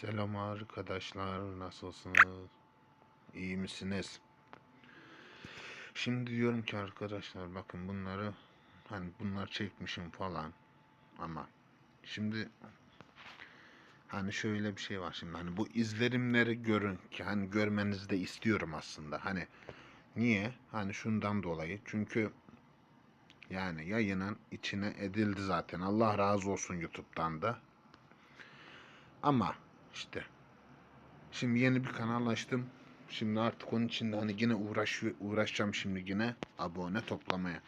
Selam arkadaşlar, nasılsınız? İyi misiniz? Şimdi diyorum ki arkadaşlar bakın bunları hani bunlar çekmişim falan ama şimdi hani şöyle bir şey var şimdi hani bu izlerimleri görün ki hani görmenizi de istiyorum aslında. Hani niye? Hani şundan dolayı. Çünkü yani yayının içine edildi zaten. Allah razı olsun YouTube'dan da. Ama işte şimdi yeni bir kanal açtım. Şimdi artık onun için de hani yine uğraşıyor, uğraşacağım şimdi yine abone toplamaya.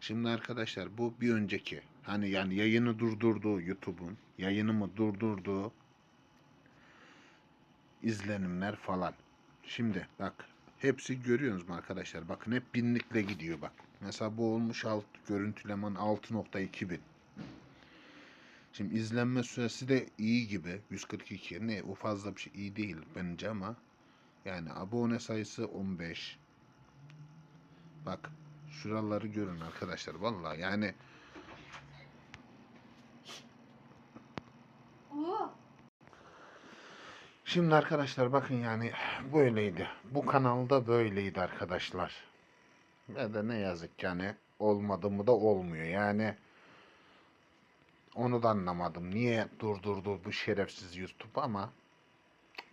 Şimdi arkadaşlar bu bir önceki hani yani yayını durdurduğu YouTube'un yayınımı durdurduğu izlenimler falan. Şimdi bak hepsi görüyorsunuz mu arkadaşlar? Bakın hep binlikle gidiyor bak. Mesela bu olmuş alt görüntülemen 6.2 bin. Şimdi izlenme süresi de iyi gibi. 142. Ne o fazla bir şey iyi değil bence ama yani abone sayısı 15. Bak şuraları görün arkadaşlar. Vallahi yani. Şimdi arkadaşlar bakın yani böyleydi. Bu kanalda böyleydi arkadaşlar. Ve de ne yazık ki yani olmadı mı da olmuyor. Yani onu da anlamadım. Niye durdurdu bu şerefsiz YouTube ama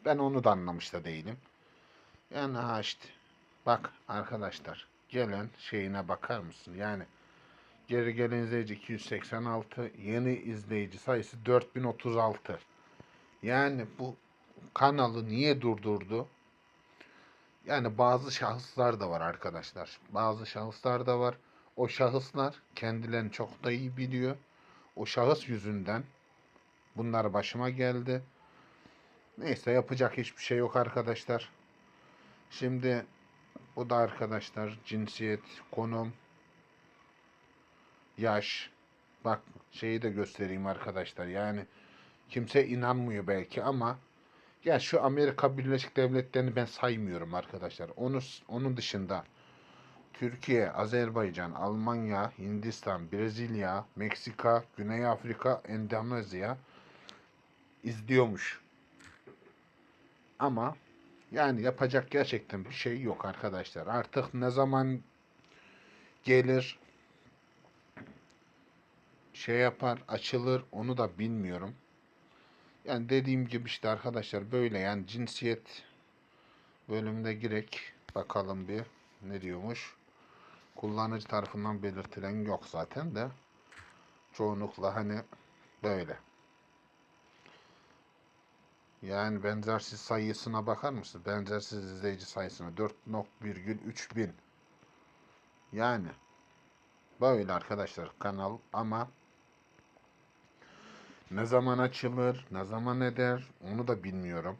ben onu da anlamış da değilim. Yani ha işte bak arkadaşlar gelen şeyine bakar mısın? Yani geri gelen izleyici 286 yeni izleyici sayısı 4036. Yani bu kanalı niye durdurdu? Yani bazı şahıslar da var arkadaşlar. Bazı şahıslar da var. O şahıslar kendilerini çok da iyi biliyor. O şahıs yüzünden bunlar başıma geldi. Neyse yapacak hiçbir şey yok arkadaşlar. Şimdi bu da arkadaşlar cinsiyet, konum, yaş. Bak şeyi de göstereyim arkadaşlar. Yani kimse inanmıyor belki ama ya şu Amerika Birleşik Devletleri'ni ben saymıyorum arkadaşlar. Onu onun dışında Türkiye, Azerbaycan, Almanya, Hindistan, Brezilya, Meksika, Güney Afrika, Endonezya izliyormuş. Ama yani yapacak gerçekten bir şey yok arkadaşlar. Artık ne zaman gelir şey yapar, açılır onu da bilmiyorum. Yani dediğim gibi işte arkadaşlar böyle yani cinsiyet bölümünde girek bakalım bir ne diyormuş. Kullanıcı tarafından belirtilen yok zaten de çoğunlukla hani böyle. Yani benzersiz sayısına bakar mısın? Benzersiz izleyici sayısına 4.3 bin. Yani böyle arkadaşlar kanal ama ne zaman açılır, ne zaman eder onu da bilmiyorum.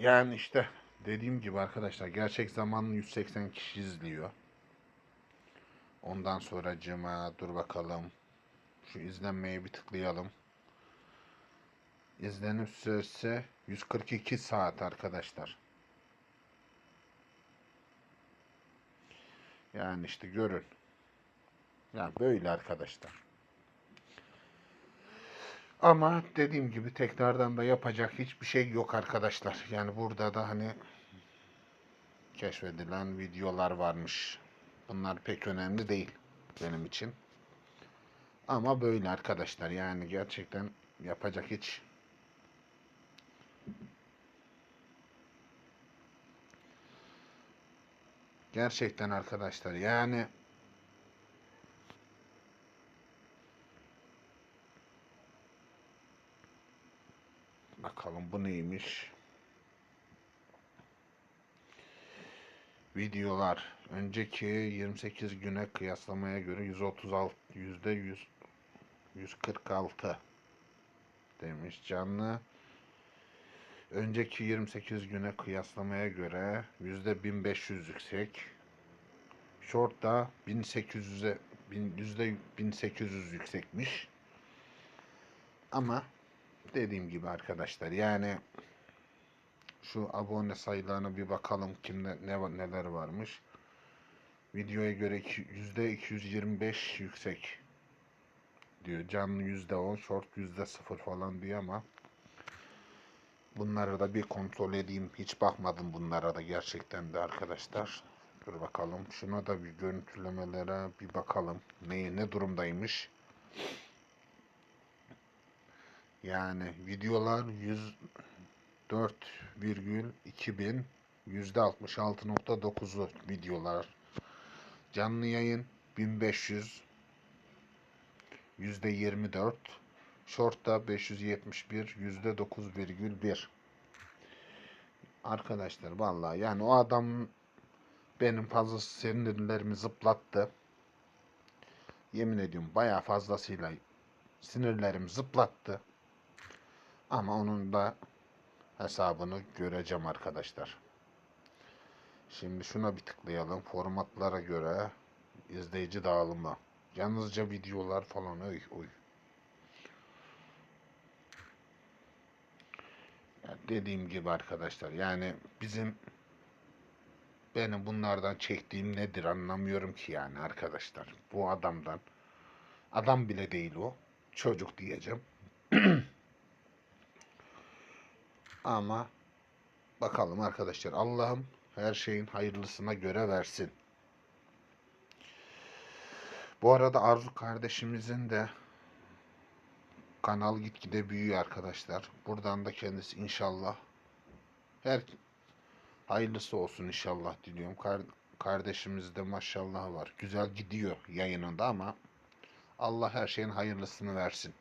Yani işte dediğim gibi arkadaşlar gerçek zamanlı 180 kişi izliyor. Ondan sonra cıma dur bakalım. Şu izlenmeye bir tıklayalım. İzlenim süresi 142 saat arkadaşlar. Yani işte görün. Yani böyle arkadaşlar. Ama dediğim gibi tekrardan da yapacak hiçbir şey yok arkadaşlar. Yani burada da hani keşfedilen videolar varmış. Bunlar pek önemli değil benim için. Ama böyle arkadaşlar yani gerçekten yapacak hiç Gerçekten arkadaşlar yani Bakalım bu neymiş? Videolar önceki 28 güne kıyaslamaya göre 136 yüzde 100 146 demiş canlı. Önceki 28 güne kıyaslamaya göre yüzde 1500 yüksek. Short da 1800'e yüzde 1800 yüksekmiş. Ama dediğim gibi arkadaşlar yani şu abone sayılarına bir bakalım kimde ne neler varmış. Videoya göre yüzde 225 yüksek diyor. Canlı %10, short %0 falan diyor ama bunları da bir kontrol edeyim. Hiç bakmadım bunlara da gerçekten de arkadaşlar. Dur bakalım. Şuna da bir görüntülemelere bir bakalım. Ne, ne durumdaymış. Yani videolar 100 4,2000 %66.9'u videolar. Canlı yayın 1500 %24. Short'ta 571 %9,1. Arkadaşlar vallahi yani o adam benim fazla sinirlerimi zıplattı. Yemin ediyorum bayağı fazlasıyla sinirlerim zıplattı. Ama onun da hesabını göreceğim arkadaşlar. Şimdi şuna bir tıklayalım. Formatlara göre izleyici dağılımı. Yalnızca videolar falan. Oy oy. Dediğim gibi arkadaşlar yani bizim benim bunlardan çektiğim nedir anlamıyorum ki yani arkadaşlar. Bu adamdan adam bile değil o. Çocuk diyeceğim. Ama bakalım arkadaşlar. Allah'ım her şeyin hayırlısına göre versin. Bu arada Arzu kardeşimizin de kanal gitgide büyüyor arkadaşlar. Buradan da kendisi inşallah her hayırlısı olsun inşallah diliyorum. Kar kardeşimizde maşallah var. Güzel gidiyor yayınında ama Allah her şeyin hayırlısını versin.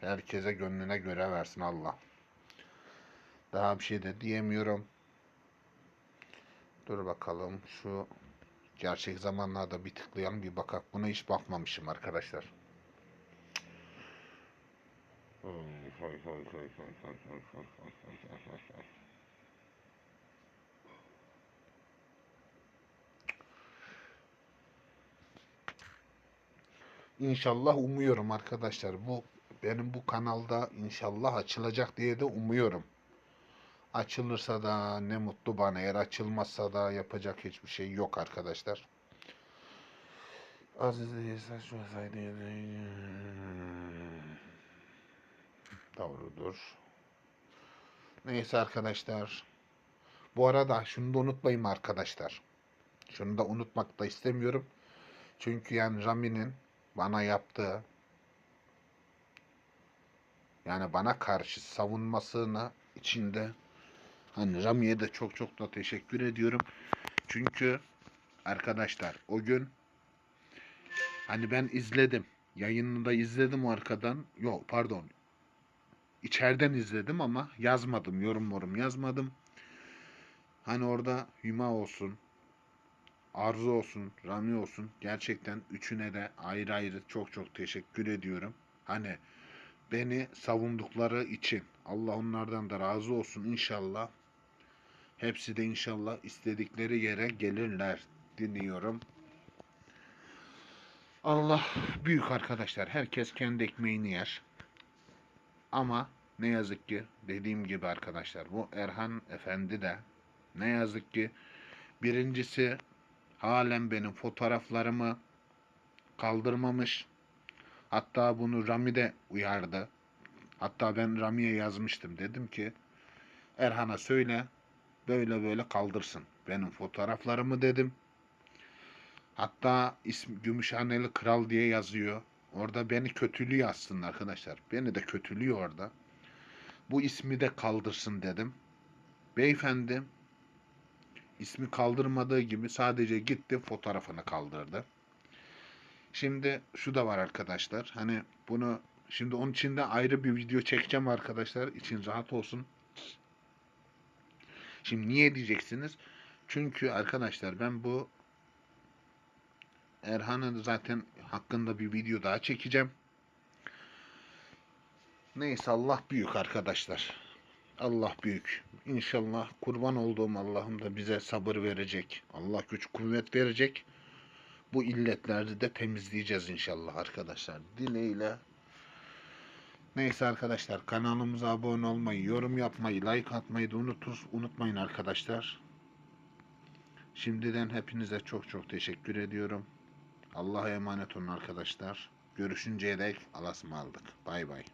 Herkese gönlüne göre versin Allah. Daha bir şey de diyemiyorum. Dur bakalım şu gerçek zamanlarda bir tıklayalım bir bakak. Buna hiç bakmamışım arkadaşlar. İnşallah umuyorum arkadaşlar. Bu benim bu kanalda inşallah açılacak diye de umuyorum. Açılırsa da ne mutlu bana. Eğer açılmazsa da yapacak hiçbir şey yok arkadaşlar. Aziz Doğrudur. Neyse arkadaşlar. Bu arada şunu da unutmayın arkadaşlar. Şunu da unutmak da istemiyorum. Çünkü yani Rami'nin bana yaptığı yani bana karşı savunmasını içinde hani Rami'ye de çok çok da teşekkür ediyorum. Çünkü arkadaşlar o gün hani ben izledim. Yayınını da izledim arkadan. Yok pardon. İçeriden izledim ama yazmadım. Yorum yorum yazmadım. Hani orada Hüma olsun, Arzu olsun, Rami olsun. Gerçekten üçüne de ayrı ayrı çok çok teşekkür ediyorum. Hani beni savundukları için Allah onlardan da razı olsun inşallah. Hepsi de inşallah istedikleri yere gelirler dinliyorum. Allah büyük arkadaşlar. Herkes kendi ekmeğini yer. Ama ne yazık ki dediğim gibi arkadaşlar bu Erhan Efendi de ne yazık ki birincisi halen benim fotoğraflarımı kaldırmamış. Hatta bunu Rami de uyardı. Hatta ben Rami'ye yazmıştım. Dedim ki Erhan'a söyle böyle böyle kaldırsın. Benim fotoğraflarımı dedim. Hatta ismi Gümüşhaneli Kral diye yazıyor. Orada beni kötülüyor aslında arkadaşlar. Beni de kötülüyor orada. Bu ismi de kaldırsın dedim. Beyefendi ismi kaldırmadığı gibi sadece gitti fotoğrafını kaldırdı. Şimdi şu da var arkadaşlar. Hani bunu şimdi onun için de ayrı bir video çekeceğim arkadaşlar. için rahat olsun. Şimdi niye diyeceksiniz? Çünkü arkadaşlar ben bu Erhan'ın zaten hakkında bir video daha çekeceğim. Neyse Allah büyük arkadaşlar. Allah büyük. İnşallah kurban olduğum Allah'ım da bize sabır verecek. Allah güç kuvvet verecek. Bu illetleri de temizleyeceğiz inşallah arkadaşlar. Dileğiyle. Neyse arkadaşlar kanalımıza abone olmayı, yorum yapmayı, like atmayı da unutur, unutmayın arkadaşlar. Şimdiden hepinize çok çok teşekkür ediyorum. Allah'a emanet olun arkadaşlar. Görüşünceye dek alasma aldık. Bay bay.